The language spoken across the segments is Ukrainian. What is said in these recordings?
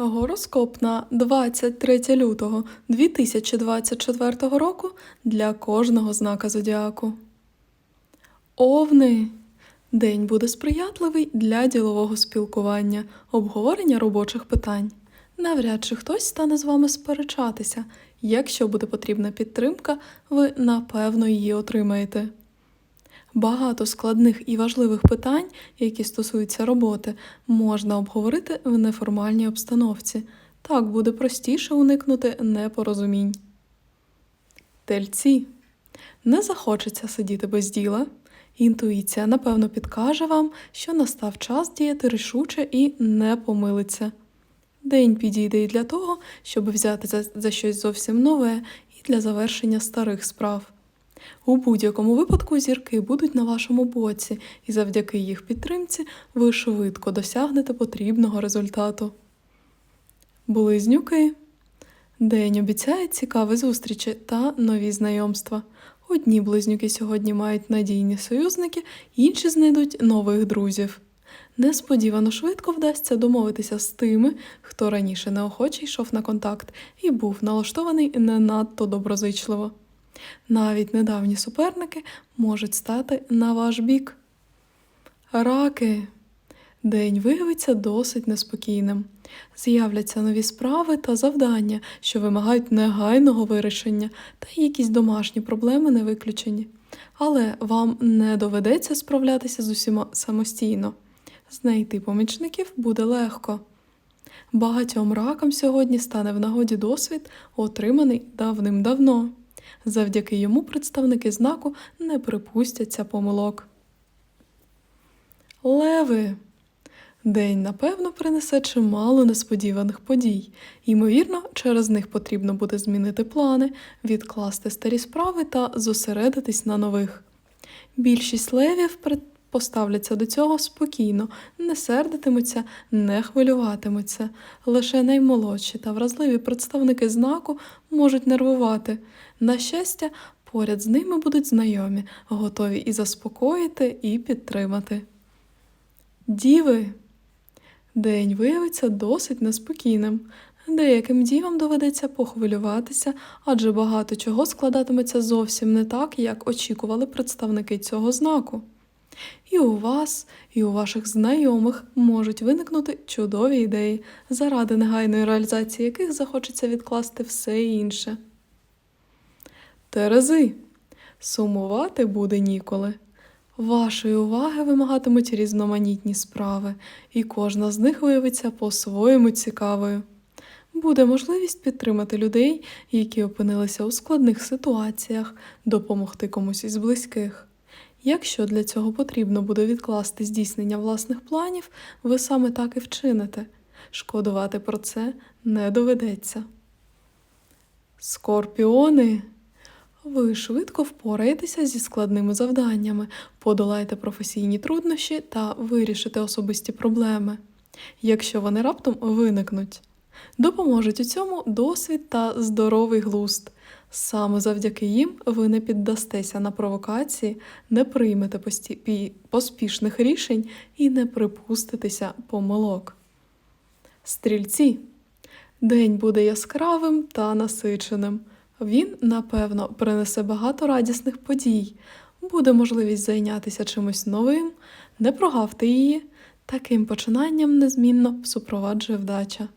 Гороскоп на 23 лютого 2024 року для кожного знака зодіаку. Овни. День буде сприятливий для ділового спілкування, обговорення робочих питань. Навряд чи хтось стане з вами сперечатися. Якщо буде потрібна підтримка, ви напевно її отримаєте. Багато складних і важливих питань, які стосуються роботи, можна обговорити в неформальній обстановці. Так буде простіше уникнути непорозумінь. Тельці. Не захочеться сидіти без діла. Інтуїція, напевно, підкаже вам, що настав час діяти рішуче і не помилиться. День підійде і для того, щоб взяти за, за щось зовсім нове, і для завершення старих справ. У будь-якому випадку зірки будуть на вашому боці, і завдяки їх підтримці ви швидко досягнете потрібного результату. Близнюки. День обіцяє цікаві зустрічі та нові знайомства. Одні близнюки сьогодні мають надійні союзники, інші знайдуть нових друзів. Несподівано швидко вдасться домовитися з тими, хто раніше неохоче йшов на контакт і був налаштований не надто доброзичливо. Навіть недавні суперники можуть стати на ваш бік. Раки. День виявиться досить неспокійним. З'являться нові справи та завдання, що вимагають негайного вирішення, та якісь домашні проблеми не виключені. Але вам не доведеться справлятися з усіма самостійно. Знайти помічників буде легко. Багатьом ракам сьогодні стане в нагоді досвід, отриманий давним-давно. Завдяки йому представники знаку не припустяться помилок. Леви. День, напевно, принесе чимало несподіваних подій. Ймовірно, через них потрібно буде змінити плани, відкласти старі справи та зосередитись на нових. Більшість левів поставляться до цього спокійно, не сердитимуться, не хвилюватимуться. Лише наймолодші та вразливі представники знаку можуть нервувати. На щастя, поряд з ними будуть знайомі, готові і заспокоїти, і підтримати. Діви. День виявиться досить неспокійним. Деяким дівам доведеться похвилюватися, адже багато чого складатиметься зовсім не так, як очікували представники цього знаку. І у вас, і у ваших знайомих можуть виникнути чудові ідеї, заради негайної реалізації яких захочеться відкласти все інше. Терези. Сумувати буде ніколи. Вашої уваги вимагатимуть різноманітні справи, і кожна з них виявиться по-своєму цікавою. Буде можливість підтримати людей, які опинилися у складних ситуаціях, допомогти комусь із близьких. Якщо для цього потрібно буде відкласти здійснення власних планів, ви саме так і вчините. Шкодувати про це не доведеться. Скорпіони. Ви швидко впораєтеся зі складними завданнями, подолаєте професійні труднощі та вирішите особисті проблеми, якщо вони раптом виникнуть. Допоможуть у цьому досвід та здоровий глузд. Саме завдяки їм ви не піддастеся на провокації, не приймете поспішних рішень і не припуститеся помилок. Стрільці. День буде яскравим та насиченим. Він, напевно, принесе багато радісних подій. Буде можливість зайнятися чимось новим, не прогавте її. Таким починанням незмінно супроваджує вдача.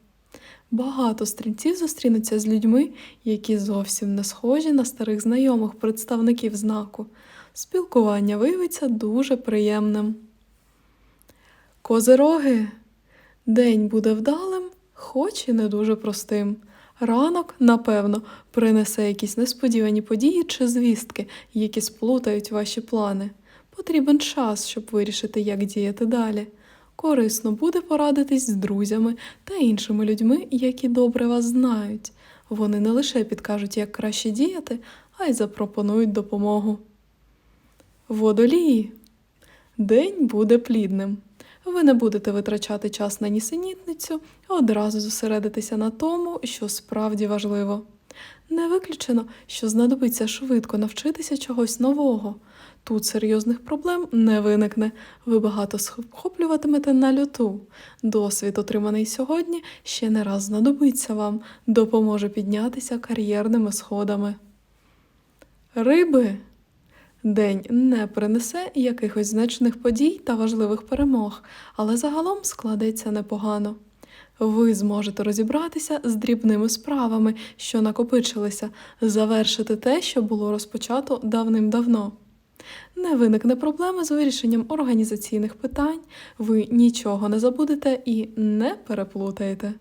Багато стрільців зустрінуться з людьми, які зовсім не схожі на старих знайомих представників знаку. Спілкування виявиться дуже приємним. Козироги. День буде вдалим, хоч і не дуже простим. Ранок, напевно, принесе якісь несподівані події чи звістки, які сплутають ваші плани. Потрібен час, щоб вирішити, як діяти далі. Корисно буде порадитись з друзями та іншими людьми, які добре вас знають. Вони не лише підкажуть, як краще діяти, а й запропонують допомогу. Водолії. День буде плідним. Ви не будете витрачати час на нісенітницю, а одразу зосередитися на тому, що справді важливо. Не виключено, що знадобиться швидко навчитися чогось нового. Тут серйозних проблем не виникне. Ви багато схоплюватимете на люту. Досвід, отриманий сьогодні, ще не раз знадобиться вам, допоможе піднятися кар'єрними сходами. Риби. День не принесе якихось значних подій та важливих перемог, але загалом складеться непогано. Ви зможете розібратися з дрібними справами, що накопичилися, завершити те, що було розпочато давним-давно. Не виникне проблеми з вирішенням організаційних питань, ви нічого не забудете і не переплутаєте.